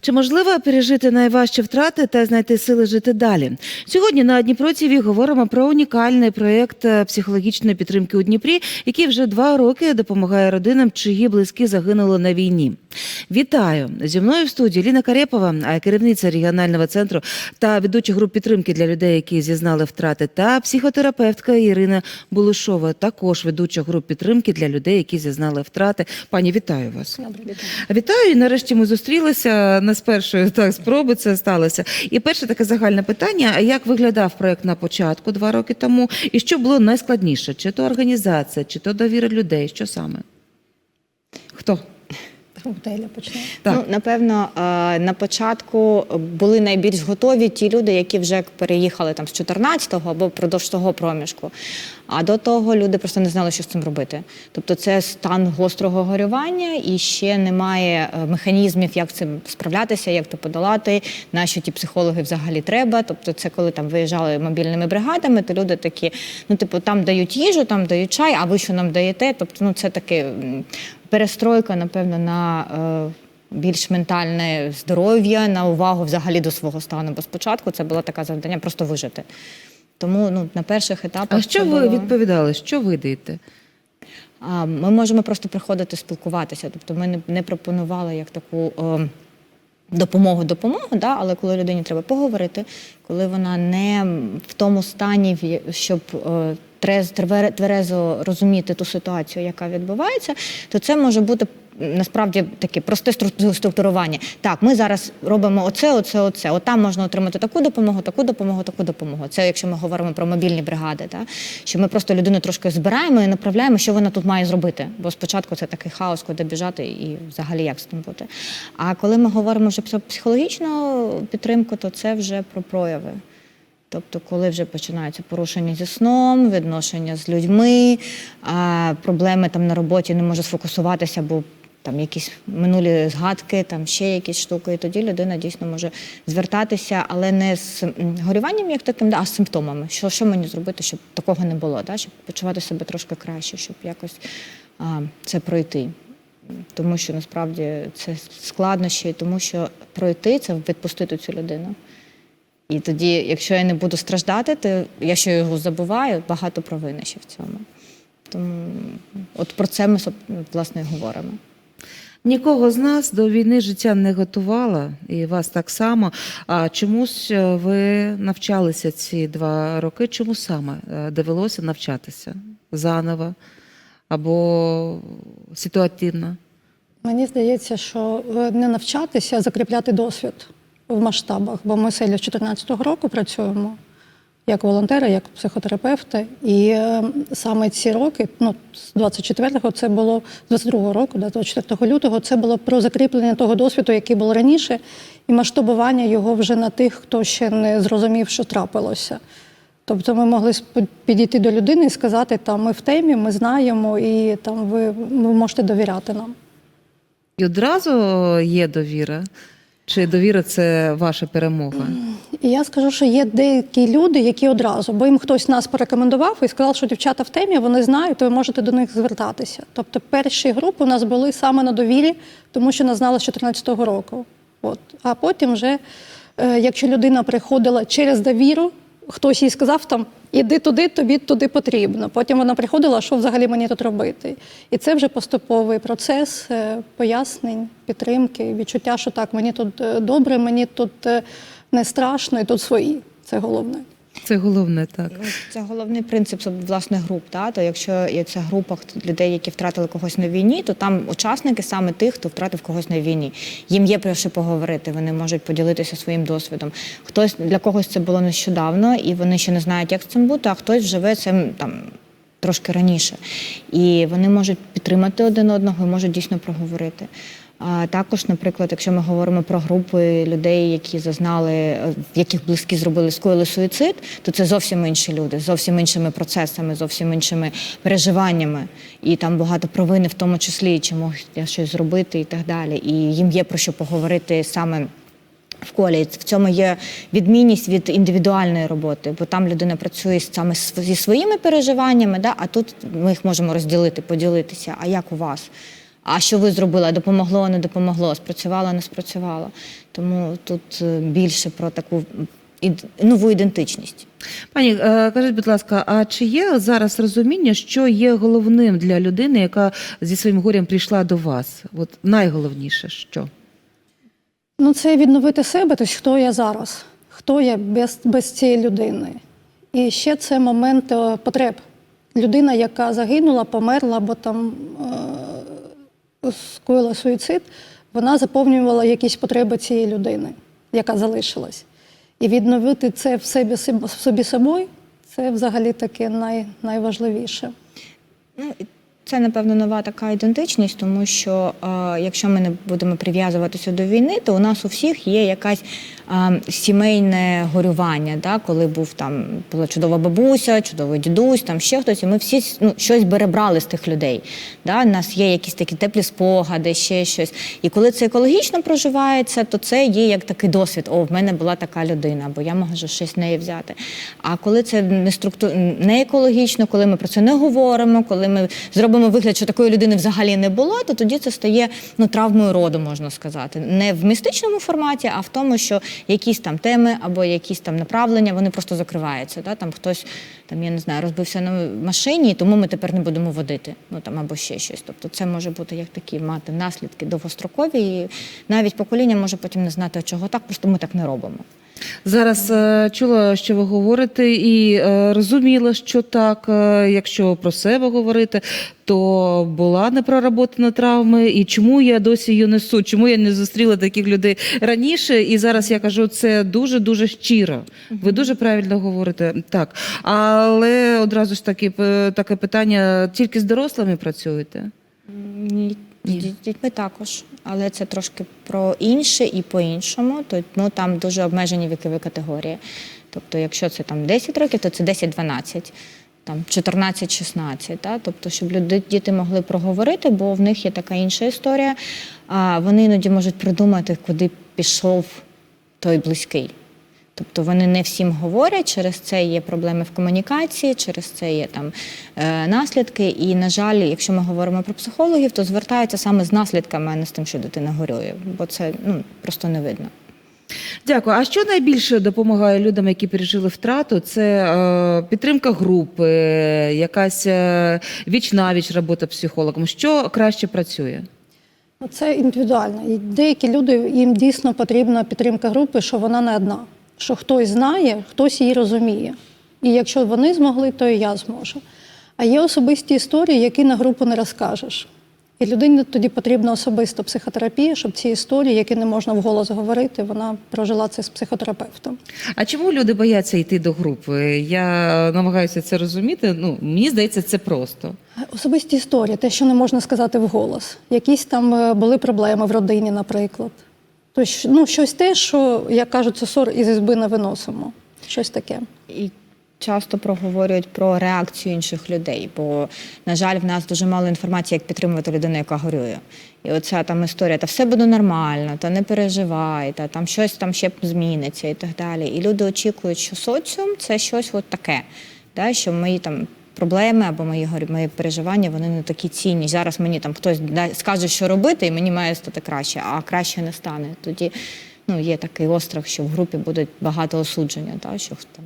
Чи можливо пережити найважчі втрати та знайти сили жити далі? Сьогодні на Дніпро ТІВІ говоримо про унікальний проєкт е, психологічної підтримки у Дніпрі, який вже два роки допомагає родинам, чиї близькі загинули на війні. Вітаю зі мною в студії Ліна Карєпова, а керівниця регіонального центру та ведуча груп підтримки для людей, які зізнали втрати, та психотерапевтка Ірина Булушова, також ведуча груп підтримки для людей, які зізнали втрати. Пані, вітаю вас. Добре, вітаю. Вітаю, і нарешті ми зустрілися. Не з першої так спроби це сталося. І перше таке загальне питання: як виглядав проект на початку два роки тому, і що було найскладніше? Чи то організація, чи то довіра людей? Що саме? Хто? Готеля почне. Ну, напевно, е, на початку були найбільш готові ті люди, які вже переїхали там з 14-го або впродовж того проміжку. А до того люди просто не знали, що з цим робити. Тобто, це стан гострого горювання, і ще немає е, механізмів, як з цим справлятися, як це подолати, на що ті психологи взагалі треба. Тобто, це коли там виїжджали мобільними бригадами, то люди такі, ну типу, там дають їжу, там дають чай, а ви що нам даєте? Тобто, ну це таке перестройка, напевно, на е, більш ментальне здоров'я, на увагу взагалі до свого стану. Бо спочатку це було таке завдання просто вижити. Тому ну, на перших етапах. А що ви було- відповідали? Що ви даєте? Ми можемо просто приходити спілкуватися. Тобто ми не, не пропонували як таку е, допомогу, допомогу, да? але коли людині треба поговорити, коли вона не в тому стані, щоб е, тверезо розуміти ту ситуацію, яка відбувається, то це може бути. Насправді таке просте структурування. Так, ми зараз робимо оце, оце, оце. От там можна отримати таку допомогу, таку допомогу, таку допомогу. Це якщо ми говоримо про мобільні бригади, та? що ми просто людину трошки збираємо і направляємо, що вона тут має зробити. Бо спочатку це такий хаос, куди біжати і взагалі як з тим бути. А коли ми говоримо вже про психологічну підтримку, то це вже про прояви. Тобто, коли вже починаються порушення зі сном, відношення з людьми, проблеми там на роботі не може сфокусуватися, бо там якісь минулі згадки, там ще якісь штуки, і тоді людина дійсно може звертатися, але не з горюванням як таким, а з симптомами. Що, що мені зробити, щоб такого не було, да? щоб почувати себе трошки краще, щоб якось а, це пройти. Тому що насправді це складнощі, тому що пройти це відпустити цю людину. І тоді, якщо я не буду страждати, то я що його забуваю, багато провини ще в цьому. Тому от про це ми власне говоримо. Нікого з нас до війни життя не готувало, і вас так само. А чомусь е, ви навчалися ці два роки. Чому саме е, довелося навчатися заново або ситуативно? Мені здається, що е, не навчатися, а закріпляти досвід в масштабах. Бо ми селі з 2014 року працюємо як волонтери, як психотерапевти. І е, саме ці роки, ну з 24-го це було з 22-го року, да, 24 лютого, це було про закріплення того досвіду, який був раніше, і масштабування його вже на тих, хто ще не зрозумів, що трапилося. Тобто ми могли підійти до людини і сказати, там ми в темі, ми знаємо, і там ви, ви можете довіряти нам. І одразу є довіра? Чи довіра це ваша перемога? Я скажу, що є деякі люди, які одразу, бо їм хтось нас порекомендував і сказав, що дівчата в темі, вони знають, то ви можете до них звертатися. Тобто перші групи у нас були саме на довірі, тому що нас знали з 2014 року. От. А потім вже, е, якщо людина приходила через довіру, хтось їй сказав там, іди туди, тобі туди потрібно. Потім вона приходила, що взагалі мені тут робити. І це вже поступовий процес е, пояснень, підтримки, відчуття, що так, мені тут е, добре, мені тут е, не страшно, і тут свої. Це головне. Це головне так. Ну, Це головний принцип власне груп. Та? То якщо це група людей, які втратили когось на війні, то там учасники саме тих, хто втратив когось на війні. Їм є про що поговорити, вони можуть поділитися своїм досвідом. Хтось для когось це було нещодавно, і вони ще не знають, як з цим бути, а хтось живе цим там. Трошки раніше, і вони можуть підтримати один одного і можуть дійсно проговорити. А також, наприклад, якщо ми говоримо про групи людей, які зазнали, в яких близькі зробили скоїли суїцид, то це зовсім інші люди, з зовсім іншими процесами, зовсім іншими переживаннями. І там багато провини, в тому числі, чи можу я щось зробити і так далі. І їм є про що поговорити саме. В колі в цьому є відмінність від індивідуальної роботи, бо там людина працює саме зі своїми переживаннями, да, а тут ми їх можемо розділити, поділитися. А як у вас? А що ви зробили? Допомогло, не допомогло, спрацювало, не спрацювало. Тому тут е, більше про таку нову ідентичність. Пані, е, кажіть, будь ласка, а чи є зараз розуміння, що є головним для людини, яка зі своїм горем прийшла до вас? От найголовніше, що? Ну, це відновити себе, тобто хто я зараз, хто я без, без цієї людини. І ще це момент е, потреб. Людина, яка загинула, померла або там е, скоїла суїцид, вона заповнювала якісь потреби цієї людини, яка залишилась. І відновити це в собі, в собі самої це взагалі таке най, найважливіше. Ну, це, напевно, нова така ідентичність, тому що е, якщо ми не будемо прив'язуватися до війни, то у нас у всіх є якась е, сімейне горювання, да? коли був там була чудова бабуся, чудовий дідусь, там ще хтось, і ми всі ну, щось перебрали з тих людей. Да? У нас є якісь такі теплі спогади, ще щось. І коли це екологічно проживається, то це є як такий досвід. О, в мене була така людина, бо я можу щось з неї взяти. А коли це не структу... не екологічно, коли ми про це не говоримо, коли ми зробимо вигляд, що такої людини взагалі не було, то тоді це стає ну, травмою роду, можна сказати. Не в містичному форматі, а в тому, що якісь там теми або якісь там направлення вони просто закриваються. Да? Там хтось там, я не знаю, розбився на машині, тому ми тепер не будемо водити. Ну там або ще щось. Тобто це може бути як такі мати наслідки довгострокові, і навіть покоління може потім не знати, чого так, просто ми так не робимо. Зараз е, чула, що ви говорите, і е, розуміла, що так, е, якщо про себе говорити, то була непроработана травми. І чому я досі її несу? Чому я не зустріла таких людей раніше? І зараз я кажу, це дуже дуже щиро. Ви дуже правильно говорите. Так, але одразу ж таки таке питання: тільки з дорослими працюєте? Ні, Ні. з дітьми також, але це трошки про інше і по-іншому. Тому там дуже обмежені вікові категорії. Тобто, якщо це там 10 років, то це 10-12, там 14-16. Да? Тобто, щоб люди, діти могли проговорити, бо в них є така інша історія. А вони іноді можуть придумати, куди пішов той близький. Тобто вони не всім говорять, через це є проблеми в комунікації, через це є там е, наслідки. І, на жаль, якщо ми говоримо про психологів, то звертаються саме з наслідками, а не з тим, що дитина горює, бо це ну, просто не видно. Дякую. А що найбільше допомагає людям, які пережили втрату? Це е, підтримка групи, якась е, віч-навіч робота психологом. Що краще працює? Ну, Це індивідуально. І деякі люди їм дійсно потрібна підтримка групи, що вона не одна, що хтось знає, хтось її розуміє. І якщо вони змогли, то і я зможу. А є особисті історії, які на групу не розкажеш. І людині тоді потрібна особиста психотерапія, щоб ці історії, які не можна вголос говорити, вона прожила це з психотерапевтом. А чому люди бояться йти до групи? Я намагаюся це розуміти. Ну мені здається, це просто. Особисті історії, те, що не можна сказати вголос. Якісь там е, були проблеми в родині, наприклад. Тобто, ну, щось те, що, як кажуть, сосор із ізби не виносимо. Щось таке. І часто проговорюють про реакцію інших людей, бо, на жаль, в нас дуже мало інформації, як підтримувати людину, яка горює. І оця там історія, та все буде нормально, та не переживай, та там щось там ще зміниться і так далі. І люди очікують, що соціум це щось от таке, да, що мої там. Проблеми або мої мої переживання вони не такі цінні. Зараз мені там хтось скаже, що робити, і мені має стати краще, а краще не стане. Тоді ну, є такий острах, що в групі буде багато осудження, та, що там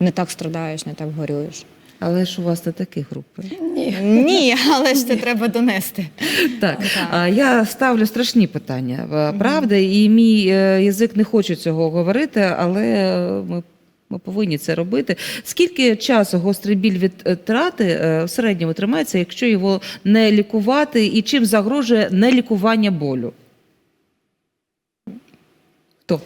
не так страдаєш, не так горюєш. Але ж у вас не такі групи. Ні. Ні, але ж це треба донести. Так, Так. а, я ставлю страшні питання. Е, Правда, і мій е, язик не хоче цього говорити, але е, ми. Ми повинні це робити. Скільки часу гострий біль від е, трати е, в середньому тримається, якщо його не лікувати, і чим загрожує нелікування болю? Хто?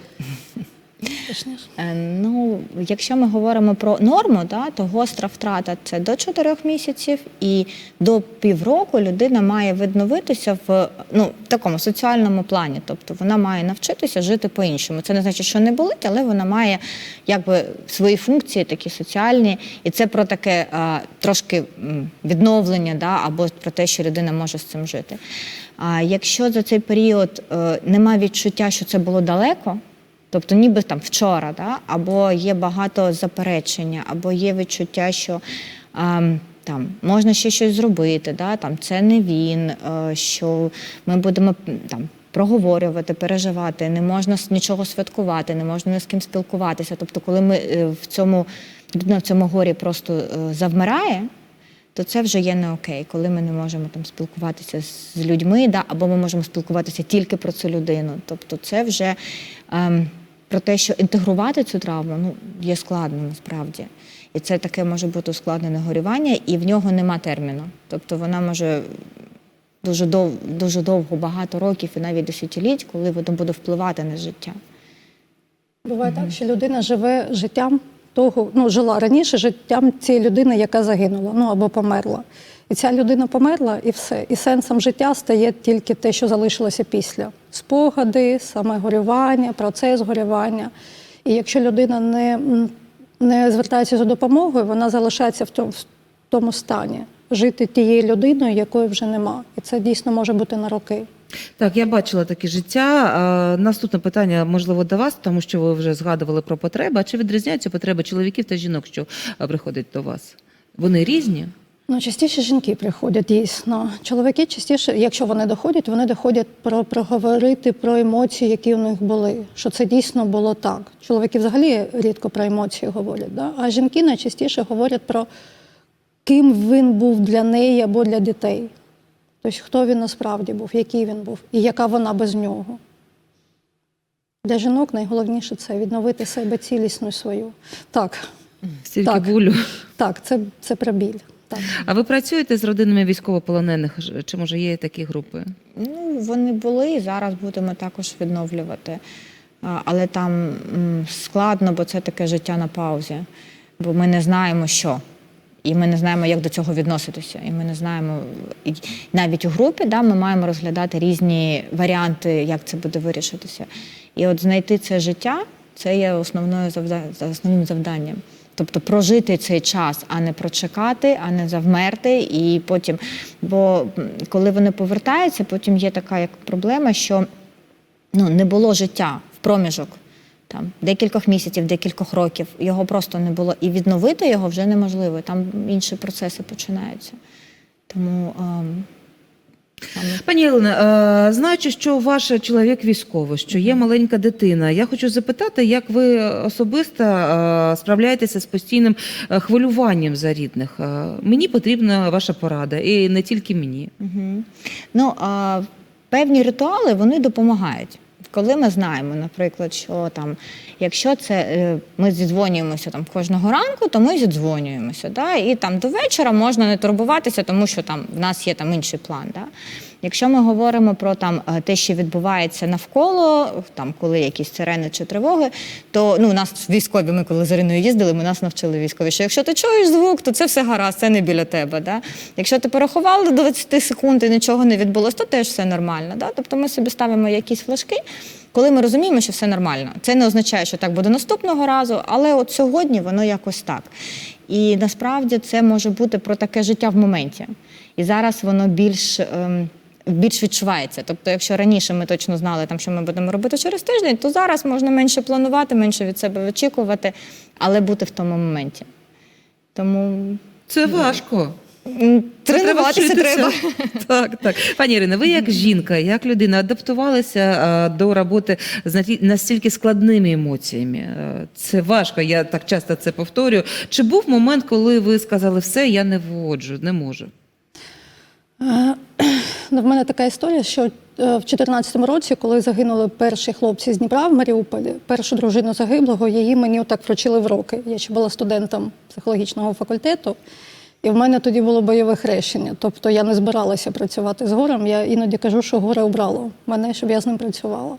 Точніше. Е, Ну, якщо ми говоримо про норму, да, то гостра втрата це до 4 місяців, і до півроку людина має відновитися в ну, в такому соціальному плані. Тобто вона має навчитися жити по-іншому. Це не значить, що не болить, але вона має якби свої функції такі соціальні, і це про таке а, трошки відновлення, да, або про те, що людина може з цим жити. А якщо за цей період е, немає відчуття, що це було далеко. Тобто, ніби там вчора, да? або є багато заперечення, або є відчуття, що ем, там можна ще щось зробити, да, там це не він, е, що ми будемо там. Проговорювати, переживати, не можна нічого святкувати, не можна ні з ким спілкуватися. Тобто, коли ми е, в цьому в цьому горі просто е, завмирає, то це вже є не окей, коли ми не можемо там спілкуватися з людьми, да, або ми можемо спілкуватися тільки про цю людину. Тобто, це вже ем, про те, що інтегрувати цю травму ну, є складно насправді. І це таке може бути ускладнене горювання, і в нього нема терміну. Тобто вона може дуже довго, дуже довго, багато років і навіть десятиліть, коли воно буде впливати на життя. Буває так, що людина живе життям того, ну жила раніше життям цієї людини, яка загинула, ну або померла. І ця людина померла, і все. І сенсом життя стає тільки те, що залишилося після спогади, саме горювання, процес горювання. І якщо людина не, не звертається за допомогою, вона залишається в тому, в тому стані жити тією людиною, якої вже нема. І це дійсно може бути на роки. Так, я бачила таке життя. Наступне питання, можливо, до вас, тому що ви вже згадували про потреби. А чи відрізняються потреби чоловіків та жінок, що приходять до вас? Вони різні? Ну, частіше жінки приходять дійсно. Чоловіки частіше, якщо вони доходять, вони доходять про проговорити про емоції, які у них були. Що це дійсно було так. Чоловіки взагалі рідко про емоції говорять, да? а жінки найчастіше говорять про ким він був для неї або для дітей. Тобто, хто він насправді був, який він був, і яка вона без нього. Для жінок найголовніше це відновити себе цілісну свою. Так, Стільки Так. болю. так, це, це про біль. Так. А ви працюєте з родинами військовополонених? Чи може є такі групи? Ну, вони були і зараз будемо також відновлювати. Але там складно, бо це таке життя на паузі. Бо ми не знаємо, що. І ми не знаємо, як до цього відноситися. І ми не знаємо. І навіть у групі да, ми маємо розглядати різні варіанти, як це буде вирішитися. І от знайти це життя це є основною завда- основним завданням. Тобто прожити цей час, а не прочекати, а не завмерти. І потім, бо коли вони повертаються, потім є така як проблема, що ну, не було життя в проміжок там, декількох місяців, декількох років. Його просто не було. І відновити його вже неможливо. Там інші процеси починаються. Тому ем, Пані Єлена, е, знаючи, що ваш чоловік військовий, що є маленька дитина, я хочу запитати, як ви особисто е, справляєтеся з постійним е, хвилюванням за рідних? Мені потрібна ваша порада, і не тільки мені. Ну, а, певні ритуали вони допомагають. Коли ми знаємо, наприклад, що там, якщо це е, ми зідзвонюємося там кожного ранку, то ми зідзвонюємося. Да? І там до вечора можна не турбуватися, тому що там в нас є там інший план. Да? Якщо ми говоримо про там е, те, що відбувається навколо, там коли якісь сирени чи тривоги, то ну нас військові, ми коли з Іриною їздили, ми нас навчили військові, що якщо ти чуєш звук, то це все гаразд, це не біля тебе. Да? Якщо ти порахував до 20 секунд і нічого не відбулося, то теж все нормально. Да? Тобто ми собі ставимо якісь флажки, коли ми розуміємо, що все нормально. Це не означає, що так буде наступного разу, але от сьогодні воно якось так. І насправді це може бути про таке життя в моменті. І зараз воно більш. Ем, більш відчувається. Тобто, якщо раніше ми точно знали, там, що ми будемо робити через тиждень, то зараз можна менше планувати, менше від себе очікувати, але бути в тому моменті. Тому Це важко. тренуватися треба. Так, так. Пані Ірино, ви як жінка, як людина адаптувалися е, до роботи з настільки складними емоціями? Е, Це важко, я так часто це повторюю. Чи був момент, коли ви сказали, все, я не вводжу, не можу? Ну, в мене така історія, що е, в 2014 році, коли загинули перші хлопці з Дніпра в Маріуполі, першу дружину загиблого, її мені отак вручили в роки. Я ще була студентом психологічного факультету, і в мене тоді було бойове хрещення. Тобто я не збиралася працювати з горем. Я іноді кажу, що горе обрало мене, щоб я з ним працювала.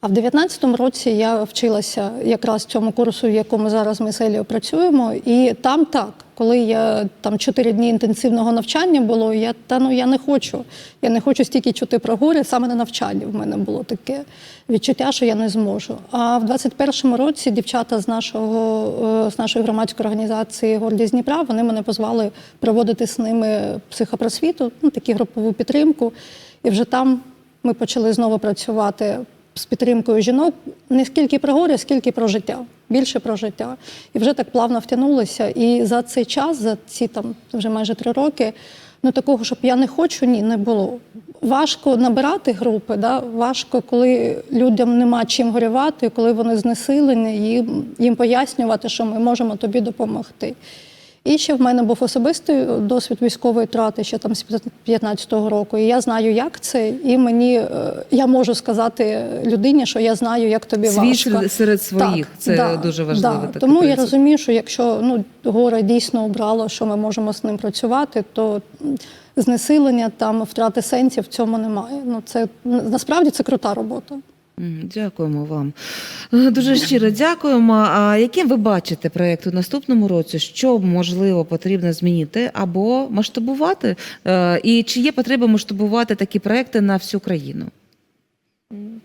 А в 19-му році я вчилася якраз цьому курсу, в якому зараз ми з Елією працюємо. І там так, коли я там 4 дні інтенсивного навчання було, я та ну я не хочу. Я не хочу стільки чути про горе, саме на навчанні в мене було таке відчуття, що я не зможу. А в 21-му році дівчата з нашого е, з нашої громадської організації Гордість Дніпра вони мене позвали проводити з ними психопросвіту, ну таку групову підтримку. І вже там ми почали знову працювати з підтримкою жінок не скільки про горе, скільки про життя. Більше про життя. І вже так плавно втягнулися. І за цей час, за ці там вже майже три роки, ну такого, щоб я не хочу, ні, не було. Важко набирати групи, да? важко, коли людям нема чим горювати, коли вони знесилені, їм, їм пояснювати, що ми можемо тобі допомогти. І ще в мене був особистий досвід військової трати ще там з 15-го року. І я знаю, як це, і мені е, я можу сказати людині, що я знаю, як тобі Свій важко. серед- своїх. Це дуже важливо, такий Тому я розумію, що якщо ну горе дійсно обрало, що ми можемо з ним працювати, то знесилення там втрати сенсів в цьому немає. Ну це насправді це крута робота. Дякуємо вам. Е, Дуже щиро дякуємо. А яким ви бачите проєкт у наступному році? Що можливо потрібно змінити або масштабувати? Е, І чи є потреба масштабувати такі проекти на всю країну?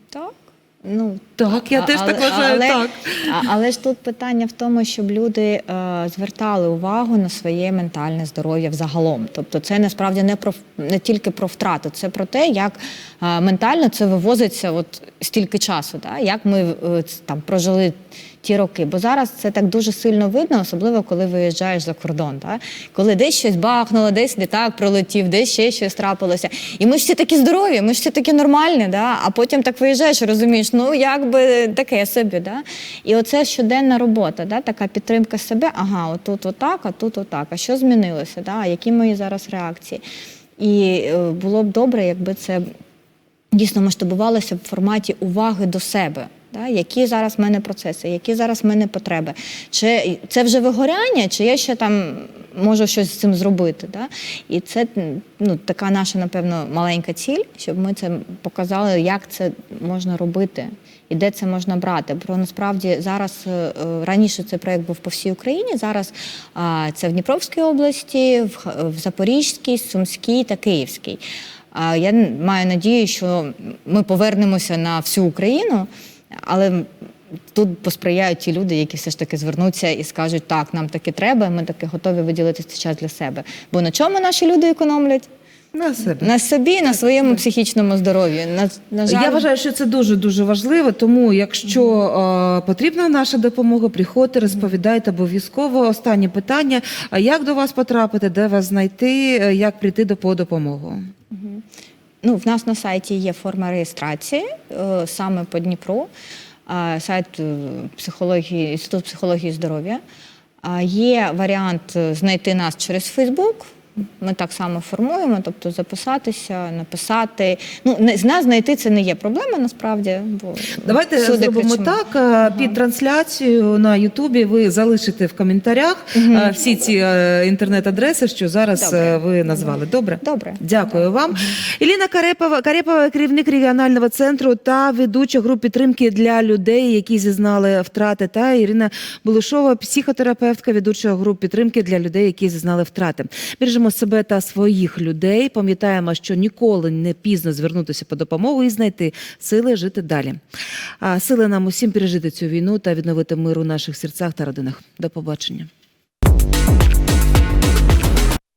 Так. Ну, Так, я а- теж так але- вважаю. але- так. А, але ж тут питання в тому, щоб люди е, звертали увагу на своє ментальне здоров'я взагалом. Тобто, це насправді не про не тільки про втрату, це про те, як е, ментально це вивозиться от стільки часу, да? як ми е, там прожили. Ті роки, бо зараз це так дуже сильно видно, особливо коли виїжджаєш за кордон. Та? Коли десь щось бахнуло, десь літак пролетів, десь ще щось трапилося. І ми ж всі такі здорові, ми ж всі такі нормальні, да? а потім так виїжджаєш розумієш, ну якби таке собі. Да? І оце щоденна робота, да? така підтримка себе, ага, отут отак, а тут отак. А що змінилося? Да? Які мої зараз реакції? І е, було б добре, якби це дійсно масштабувалося в форматі уваги до себе. Да? Які зараз в мене процеси, які зараз в мене потреби? Чи це вже вигоряння, чи я ще там можу щось з цим зробити? Да? І це ну, така наша, напевно, маленька ціль, щоб ми це показали, як це можна робити і де це можна брати. Бо насправді зараз е, е, раніше цей проект був по всій Україні. Зараз це в Дніпровській області, в, Запорізькій, Сумській та Київській. Я маю надію, що ми повернемося на всю Україну, але тут посприяють ті люди, які все ж таки звернуться і скажуть, так, нам таки треба, ми таки готові виділити цей час для себе. Бо на чому наші люди економлять? На себе. На собі, на своєму психічному здоров'ї. На, на жаль, Я вважаю, що це дуже дуже важливо. Тому, якщо е, потрібна наша допомога, приходьте, розповідайте обов'язково. Останнє питання: як до вас потрапити, де вас знайти, е, як прийти до по допомогу? Ну, в нас на сайті є форма реєстрації е, саме по Дніпру, е, сайт е, психології, Інститут психології здоров'я. Є варіант знайти нас через Фейсбук. Ми так само формуємо, тобто записатися, написати. Ну, не, з нас знайти це не є проблема насправді. Бо Давайте зробимо кричимо. так. е, Під трансляцією на Ютубі ви залишите в коментарях е, всі ці е, інтернет-адреси, що зараз Добре. ви назвали. Добре? Добре. Дякую вам. Іліна Карепова, Карепова, керівник регіонального центру та ведуча груп підтримки для людей, які зізнали втрати. Та Ірина Булушова, психотерапевтка, ведуча груп підтримки для людей, які зізнали втрати. Бережемо себе та своїх людей. Пам'ятаємо, що ніколи не пізно звернутися по допомогу і знайти сили жити далі. А сили нам усім пережити цю війну та відновити мир у наших серцях та родинах. До побачення.